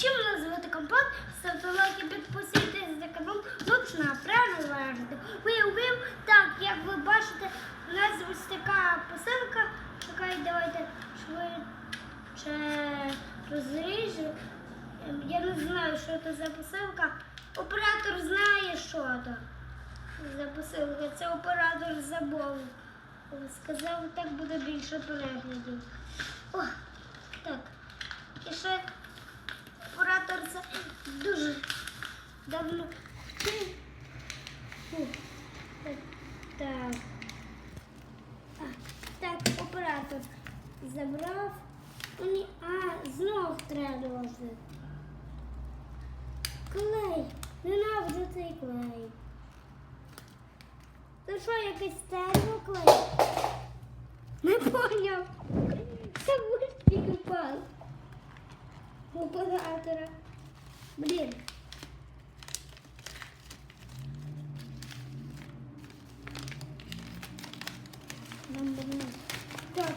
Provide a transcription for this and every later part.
чим назвати компот? Ставте лайки, підписуйтесь за канал. Лучно, правильно. Вив-вив. Так, як ви бачите, у нас ось така посилка. Чекай, давайте швидше розріжу. Я не знаю, що це за посилка. Оператор знає, що це за посилка. Це оператор забув. Сказав, так буде більше переглядів. О, так. І ще це дуже давно. Фу. Так. А, так, оператор забрав. А, знов треба ложити. Клей. Ненавиджу цей клей. Це що, якийсь термоклей? Не поняв. Це упав. У оператора. Блін. Нам давно. Так.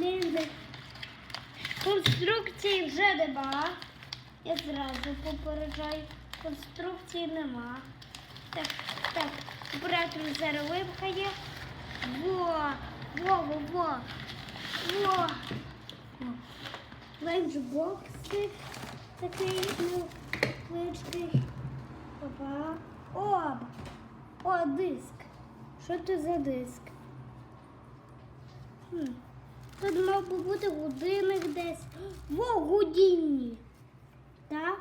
Лінзи. Конструкції вже нема. Я зразу попереджаю. Конструкції нема. Так, так, оператор зараз випхає. Во, во, во, во. Во. Ланчбоксик такий невеличкий. Опа. Оп. О, диск. Що це за диск? Хм. Тут мав би бути годинник десь. Во, годинні. Так?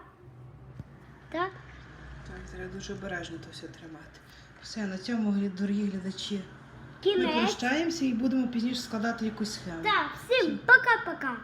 Так? Так, треба дуже обережно то все тримати. Все, на цьому, дорогі глядачі. Ми Кінець. прощаємося і будемо пізніше складати якусь схему. Так, всім пока-пока.